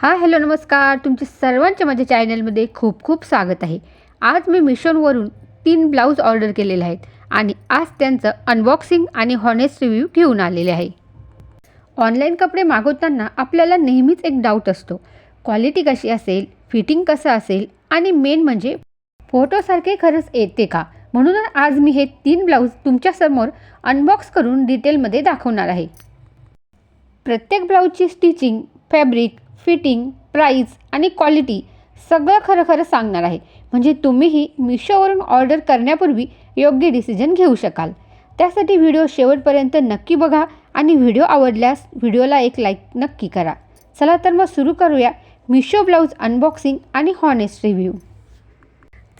हा हॅलो नमस्कार. तुमचे सर्वांच्या माझ्या चॅनलमध्ये खूप खूप स्वागत आहे. आज मी मिशोनवरून तीन ब्लाऊज ऑर्डर केलेले आहेत आणि आज त्यांचं अनबॉक्सिंग आणि हॉनेस्ट रिव्ह्यू घेऊन आलेले आहे. ऑनलाईन कपडे मागवताना आपल्याला नेहमीच एक डाऊट असतो. क्वालिटी कशी असेल? फिटिंग कसं असेल? आणि मेन म्हणजे फोटोसारखे खरंच येते का? म्हणूनच आज मी हे तीन ब्लाऊज तुमच्यासमोर अनबॉक्स करून डिटेलमध्ये दाखवणार आहे. प्रत्येक ब्लाऊजची स्टिचिंग फॅब्रिक फिटिंग प्राईज आणि क्वालिटी सगळं खरं खरं सांगणार आहे. म्हणजे तुम्हीही मिशोवरून ऑर्डर करण्यापूर्वी योग्य डिसिजन घेऊ शकाल. त्यासाठी व्हिडिओ शेवटपर्यंत नक्की बघा आणि व्हिडिओ आवडल्यास व्हिडिओला एक लाईक नक्की करा. चला तर मग सुरू करूया मिशो ब्लाऊज अनबॉक्सिंग आणि हॉनेस्ट रिव्ह्यू.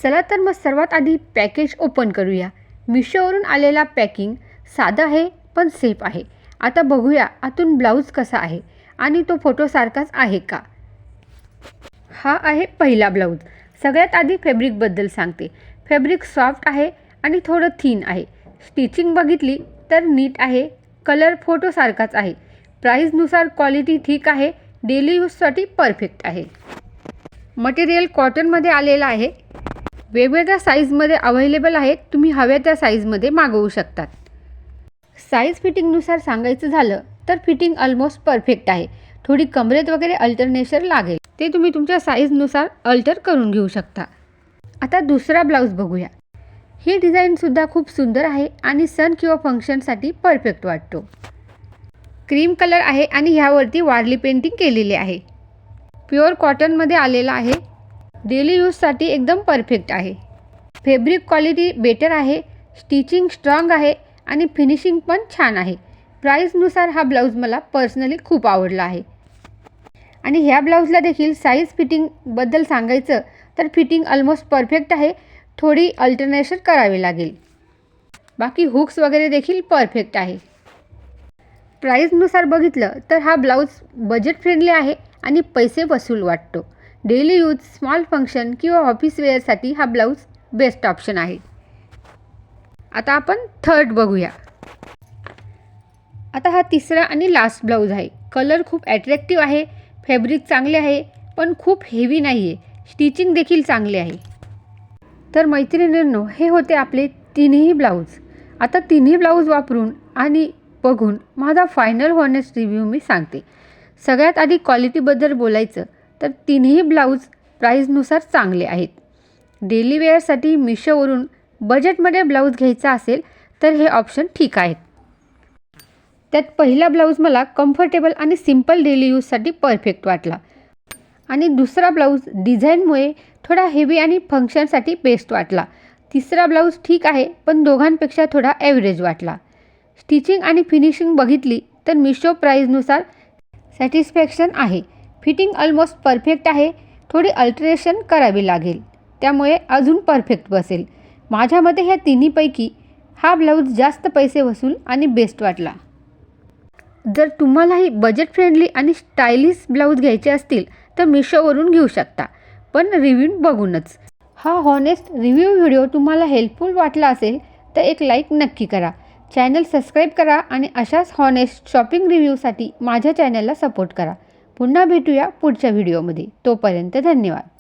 चला तर मग सर्वात आधी पॅकेज ओपन करूया. मिशोवरून आलेला पॅकिंग साधा आहे पण सेफ आहे. आता बघूया आतून ब्लाऊज कसा आहे. आणि तो फोटोसारखाच आहे का? हा आहे पहिला ब्लाऊज. सगळ्यात आधी फॅब्रिकबद्दल सांगते. फॅब्रिक सॉफ्ट आहे आणि थोडं थीन आहे. स्टिचिंग बघितली तर नीट आहे. कलर फोटोसारखाच आहे. प्राईजनुसार क्वालिटी ठीक आहे. डेली यूजसाठी परफेक्ट आहे. मटेरियल कॉटनमध्ये आलेलं आहे. वेगवेगळ्या साईजमध्ये अवेलेबल आहेत तुम्ही हव्या त्या साईजमध्ये मागवू शकतात. साईज फिटिंगनुसार सांगायचं झालं तर फिटिंग ऑलमोस्ट परफेक्ट आहे. थोडी कमरेत वगैरे अल्टरनेशन लागेल. ते तुम्ही तुमच्या साईजनुसार अल्टर करून घेऊ शकता. आता दुसरा ब्लाऊज बघूया. ही डिझाईनसुद्धा खूप सुंदर आहे आणि सण किंवा फंक्शनसाठी परफेक्ट वाटतो. क्रीम कलर आहे आणि ह्यावरती वारली पेंटिंग केलेली आहे. प्युअर कॉटनमध्ये आलेला आहे. डेली यूजसाठी एकदम परफेक्ट आहे. फॅब्रिक क्वालिटी बेटर आहे. स्टिचिंग स्ट्रॉंग आहे आणि फिनिशिंग पण छान आहे. प्राईजनुसार हा ब्लाऊज मला पर्सनली खूप आवडला आहे. आणि ह्या ब्लाऊजला देखील साईज फिटिंगबद्दल सांगायचं तर फिटिंग ऑलमोस्ट परफेक्ट आहे. थोडी अल्टरनेशन करावी लागेल. बाकी हुक्स वगैरे देखील परफेक्ट आहे. प्राईजनुसार बघितलं तर हा ब्लाऊज बजेट फ्रेंडली आहे आणि पैसे वसूल वाटतो. डेली यूज स्मॉल फंक्शन किंवा ऑफिस वेअरसाठी हा ब्लाऊज बेस्ट ऑप्शन आहे. आता आपण थर्ड बघूया. आता हा तिसरा आणि लास्ट ब्लाऊज आहे. कलर खूप ॲट्रॅक्टिव्ह आहे फॅब्रिक चांगले आहे पण खूप हेवी नाही आहे स्टिचिंग देखील चांगले आहे. तर मैत्रिणींनो हे होते आपले तिन्ही ब्लाऊज आता तिन्ही ब्लाऊज वापरून आणि बघून माझा फायनल हॉनेस्ट रिव्ह्यू मी सांगते. सगळ्यात आधी क्वालिटीबद्दल बोलायचं तर तिन्ही ब्लाऊज प्राईजनुसार चांगले आहेत. डेली वेअरसाठी मिशोवरून बजेटमध्ये ब्लाऊज घ्यायचा असेल तर हे ऑप्शन ठीक आहेत. त्यात पहिला ब्लाऊज मला कम्फर्टेबल आणि सिंपल डेली यूजसाठी परफेक्ट वाटला. आणि दुसरा ब्लाऊज डिझाईनमुळे थोडा हेवी आणि फंक्शनसाठी बेस्ट वाटला. तिसरा ब्लाऊज ठीक आहे पण दोघांपेक्षा थोडा ॲव्हरेज वाटला. स्टिचिंग आणि फिनिशिंग बघितली तर मिशो प्राईजनुसार सॅटिस्फॅक्शन आहे. फिटिंग ऑलमोस्ट परफेक्ट आहे थोडी अल्टरेशन करावी लागेल. त्यामुळे अजून परफेक्ट बसेल. माझ्या मते ह्या तिन्हीपैकी हा ब्लाऊज जास्त पैसे वसूल आणि बेस्ट वाटला. जर तुम्हालाही बजेट फ्रेंडली आणि स्टायलिश ब्लाऊज घ्यायचे असतील तर मिशोवरून घेऊ शकता. पण रिव्ह्यू बघूनच. हा हॉनेस्ट रिव्ह्यू व्हिडिओ तुम्हाला हेल्पफुल वाटला असेल तर एक लाईक नक्की करा. चॅनल सबस्क्राईब करा आणि अशाच हॉनेस्ट शॉपिंग रिव्ह्यूसाठी माझ्या चॅनलला सपोर्ट करा. पुन्हा भेटूया पुढच्या व्हिडिओमध्ये तोपर्यंत धन्यवाद.